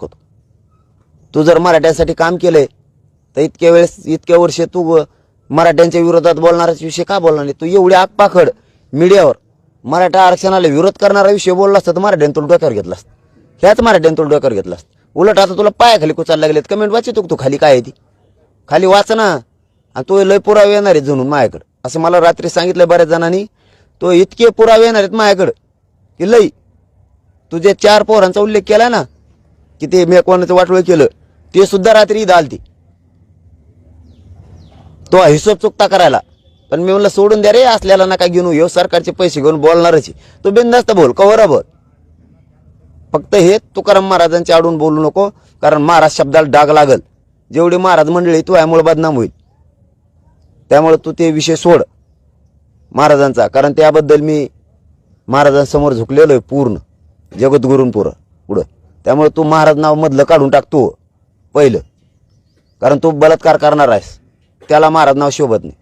होतो तू जर मराठ्यांसाठी काम केलंय तर इतक्या वेळेस इतक्या वर्ष तू मराठ्यांच्या विरोधात बोलणाराच विषय का बोलणार नाही? तू एवढी आगपाखड मीडियावर मराठा आरक्षणाला विरोध करणारा विषय बोलला असता तर मराठ्यांनी तुला डोक्यावर घेतला असतं. ह्याच मराठ्यांनी तुला डोक्यावर घेतला असतं. उलट आता तुला पायाखाली कुचायला लागलेत. कमेंट वाचितो तू खाली काय आहे ती? खाली वाच ना. आणि तो लय पुरावे येणार आहेत जणून माझ्याकडं. असं मला रात्री सांगितलं बऱ्याच जणांनी तो इतके पुरावे येणार आहेत माझ्याकडं की लई तुझे चार पोरांचा उल्लेख केला ना की ते मेकवानाचं कोणाचं वाटोळ केलं ते सुद्धा रात्री इथं आलती. तो हिशोब चुकता करायला. पण मी म्हणलं सोडून द्या रे असल्याला नका घेऊन येऊ सरकारचे पैसे घेऊन बोलणारच तो बिंदास्त बोल कवरा बोल? फक्त हे तुकाराम महाराजांच्या आडून बोलू नको कारण महाराज शब्दाला डाग लागल. जेवढी महाराज मंडळी तू यामुळे बदनाम होईल. त्यामुळे तू ते विषय सोड महाराजांचा. कारण त्याबद्दल मी महाराजांसमोर झुकलेलो आहे पूर्ण. जगद्गुरूंपुरं पुढं. त्यामुळे तू महाराज नाव मधलं काढून टाकतो पहिलं. कारण तू बलात्कार करणार आहेस. त्याला महाराज नाव शोभत नाही.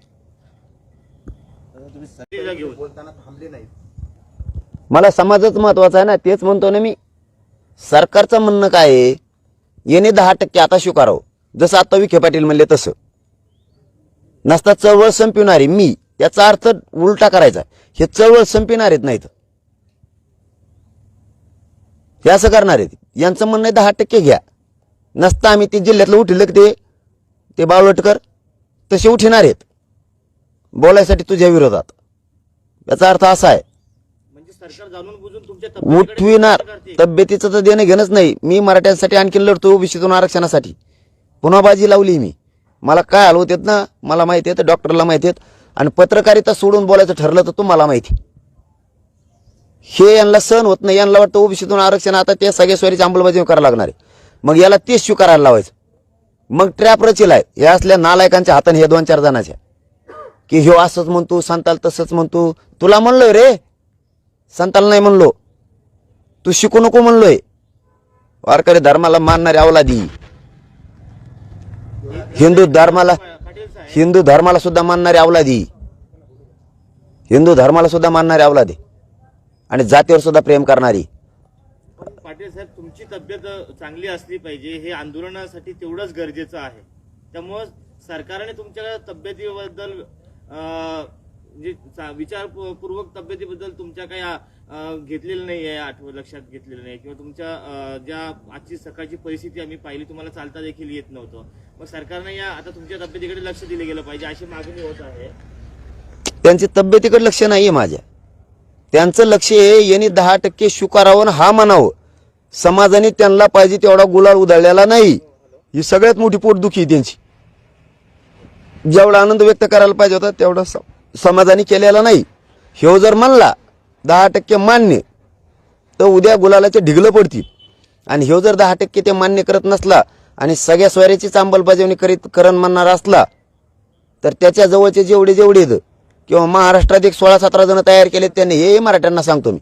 मला समाजच महत्त्वाचा आहे ना तेच म्हणतो ना मी. सरकारचं म्हणणं काय आहे? येणे दहा टक्के आता स्वीकारावं. जसं आता विखे पाटील म्हणले तसं. नसता चळवळ संपविणारी मी त्याचा अर्थ उलटा करायचा हे चळवळ संपविणार आहेत नाहीत. हे असं करणार आहेत यांचं म्हणणं आहे दहा टक्के घ्या. नसता आम्ही ते जिल्ह्यातलं उठलं की ते ते बावळटकर तसे उठणार आहेत. बोलायसाठी तुझ्या विरोधात. याचा अर्थ असा आहे म्हणजे उठविणार. तब्येतीचं तर देणं घेणंच नाही. मी मराठ्यांसाठी आणखी लढतो ओबीसीतून आरक्षणासाठी. पुन्हा बाजी लावली मी. मला काय हलवत येत ना मला माहिती आहे डॉक्टरला माहिती आहेत. आणि पत्रकारिता सोडून बोलायचं ठरलं तर तुम्हाला माहिती. हे यांना सहन होत नाही. यांना वाटतं ओबीसीतून आरक्षण आता ते सगळ्या स्वारीची अंमलबजावणी करायला लागणार आहे. मग याला तेच स्वीकारायला लावायचं. मग ट्रॅप रचिलाय हे असल्या नालायकांच्या हाताने हे दोन चार जणांच्या की ह्यो असंच म्हणतो संताल तसंच म्हणतो. तुला म्हणलोय रे. संताला नाही म्हणलो. तू शिकू नको म्हणलोय. वारकरी धर्माला मानणारी अवलादी. हिंदू धर्माला हिंदू धर्माला सुद्धा मानणारी अवलादी. हिंदू धर्माला सुद्धा मानणारी अवलादी. आणि जातीवर सुद्धा प्रेम करणारी. पाटील साहेब तुमची तब्येत चांगली असली पाहिजे हे आंदोलनासाठी तेवढंच गरजेचं आहे. त्यामुळं सरकारने तुमच्या तब्येतीबद्दल अं, जे चा- विचारपूर्वक तब्येतीबद्दल तुमच्या काही घेतलेलं नाही आहे आठवण लक्षात घेतलेलं नाही. किंवा तुमच्या ज्या आजची सकाळची परिस्थिती आम्ही पाहिली तुम्हाला चालता देखील येत नव्हतं. मग सरकारने या आता तुमच्या तब्येतीकडे लक्ष दिलं गेलं पाहिजे अशी मागणी होत आहे. त्यांची तब्येतीकडे लक्ष नाहीये माझ्या. त्यांचं लक्ष आहे यांनी दहा टक्के स्वीकारावं हा म्हणावं. समाजाने त्यांना पाहिजे तेवढा गुलाल उधळलेला नाही. ही सगळ्यात मोठी पोटदुखी आहे त्यांची. जेवढा आनंद व्यक्त करायला पाहिजे होता तेवढा स- समाजाने केलेला नाही. ह्यो जर म्हणला दहा टक्के मान्य तर उद्या गुलालाचे ढिगलं पडतील. आणि ह्यो जर दहा टक्के ते मान्य करत नसला आणि सगळ्या स्वऱ्याचीच अंमलबजावणी करीत करण म्हणणार असला तर त्याच्या जवळचे जेवढे जेवढे किंवा महाराष्ट्रात एक सोळा सतरा जण तयार केले त्यांनी हे मराठ्यांना सांगतो मी.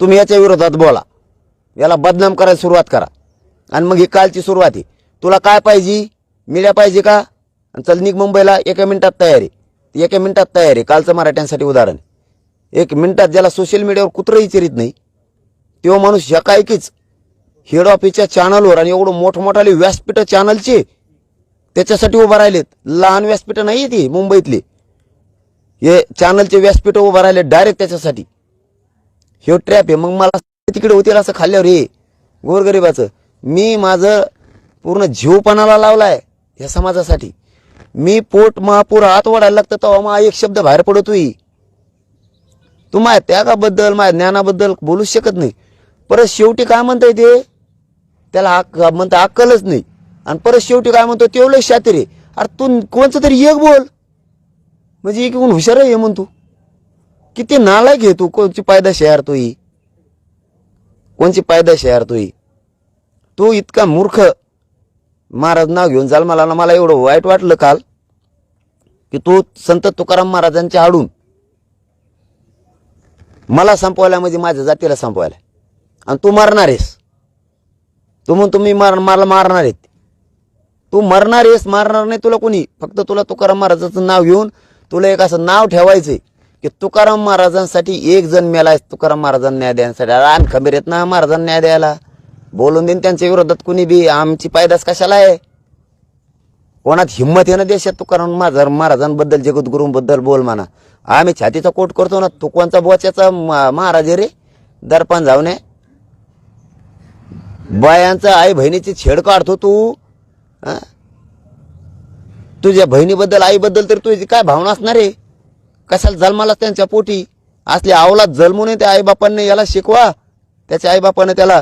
तुम्ही याच्या विरोधात बोला. याला बदनाम करायला सुरुवात करा. आणि मग ही कालची सुरुवात आहे. तुला काय पाहिजे? मिळ्या पाहिजे का? आणि चल निघ मुंबईला एका मिनिटात तयार आहे. एका मिनिटात तयार आहे. कालचं मराठ्यांसाठी उदाहरण आहे. एक मिनिटात ज्याला सोशल मीडियावर कुत्रं विचारित नाही तो माणूस ह्या कायकीच हेड ऑफिसच्या चॅनलवर आणि एवढं मोठमोठाले व्यासपीठ चॅनलचे त्याच्यासाठी उभं राहिलेत. लहान व्यासपीठ नाही ती मुंबईतली. हे चॅनलचे व्यासपीठ उभं राहिले डायरेक्ट त्याच्यासाठी. हे ट्रॅप आहे. मग मला तिकडे होतील असं खाल्ल्यावर हे गोरगरिबाचं. मी माझं पूर्ण जीवपणाला लावलाय या समाजासाठी. मी पोट महापूर हात वाढायला लागतं तेव्हा मग एक शब्द बाहेर पडतोय. तू माझ्या त्यागाबद्दल माझ्या ज्ञानाबद्दल बोलूच शकत नाही. परत शेवटी काय म्हणताय ते? त्याला अक म्हणता अक्कलच नाही. आणि परत शेवटी काय म्हणतो तेवढं शातीर आहे. अरे तू कोणचं तरी एक बोल. म्हणजे एक कोण हुशार आहे म्हणतो. किती नालायक आहे तू कोणची पायदाशी यार तो ही? कोणची पायदाशी यार तो ही? तू इतका मूर्ख. महाराज नाव घेऊन जाल मला ना मला एवढं वाईट वाटलं काल. की तू संत तुकाराम महाराजांच्या आडून मला संपवायला म्हणजे माझ्या जातीला संपवायला. आणि तू मरणार आहेस. तू म्हणतो मी मार मला मारणार आहेत. तू मरणार आहेस मारणार नाही तुला कोणी. फक्त तुला तुकाराम महाराजाचं नाव घेऊन तुला एक असं नाव ठेवायचंय की तुकाराम महाराजांसाठी एक जण मेलाय तुकाराम महाराजांना न्याय देण्यासाठी. रान खंबीर येत ना महाराजांना न्याय द्यायला. बोलून देईन त्यांच्या विरोधात कुणी बी. आमची पायदास कशाला आहे? कोणात हिंमत आहे ना देशात तुकाराम माझा महाराजांबद्दल जगद्गुरूंबद्दल बोल म्हणा. आम्ही छातीचा कोट करतो ना तुकवांचा बोच्याचा महाराज रे. दर्पण जाऊ नये बायांचा आई बहिणीची छेड काढतो तू. हा? तुझ्या बहिणीबद्दल आईबद्दल तर तुझी काय भावना असणार आहे? कशाला जन्माला त्यांच्या पोटी? असली आवलात जन्मू नये त्या आईबापांनी याला शिकवा. त्याच्या आईबापानं त्याला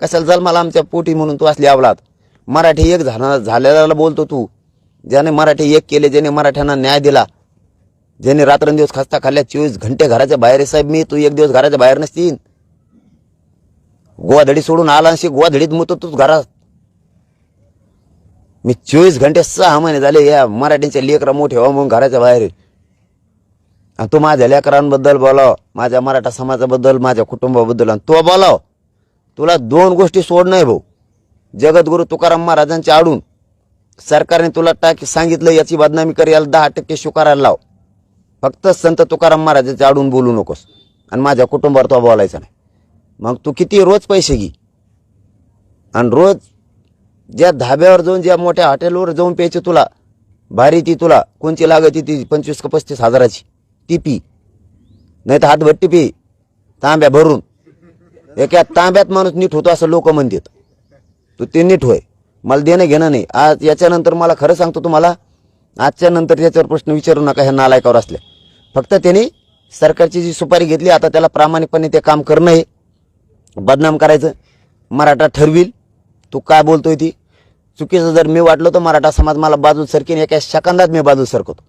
कशाला जन्माला आमच्या पोटी म्हणून तू असली आवलात? मराठी एक झाला झालेला बोलतो तू. ज्याने मराठी एक केले ज्याने मराठ्यांना न्याय दिला. ज्याने रात्रंदिवस खस्ता खाल्ल्या चोवीस घंटे घराच्या बाहेर आहे. साहेब मी तू एक दिवस घराच्या बाहेर नसतीन. गोवाधडी सोडून आला अशी गोवाधडीत मुतो तूच घरात मी चोवीस घंटे सहा महिने झाले या मराठीचे लेकरं मोठे व्हा म्हणून घराच्या बाहेर आणि तू माझ्या लेकरांबद्दल बोलाव माझ्या मराठा समाजाबद्दल माझ्या कुटुंबाबद्दल आणि तो बोलाव तुला दोन गोष्टी सोड नाही भाऊ. जगद्गुरु तुकाराम महाराजांच्या आडून सरकारने तुला टाकी सांगितलं याची बदनामी कर याला दहा टक्के स्वीकारायला लाव. फक्त संत तुकाराम महाराजांच्या आडून बोलू नकोस. आणि माझ्या कुटुंबावर तो बोलायचा नाही. मग तू किती रोज पैसे घे. आणि रोज ज्या धाब्यावर जाऊन ज्या मोठ्या हॉटेलवर जाऊन प्यायची तुला भारी ती तुला कोणची लागत ती पंचवीस का पस्तीस हजाराची ती पी. नाही तर हातभट्टी पी तांब्या भरून. एका तांब्यात माणूस नीट होतो असं लोक म्हणतात. तू ते नीट होय. मला देणं घेणं नाही. आज याच्यानंतर मला खरं सांगतो तुम्हाला आजच्या नंतर त्याच्यावर प्रश्न विचारू नका ह्या नालायकावर असल्या. फक्त त्याने सरकारची जी सुपारी घेतली आता त्याला प्रामाणिकपणे ते काम करणं हे बदनाम करायचं. मराठा ठरविल. तू काय बोलतोय ती? चुकीचं जर मी वाटलो तर मराठा समाज मला बाजू सरकीन एका सेकंदात मी बाजू सरकवतो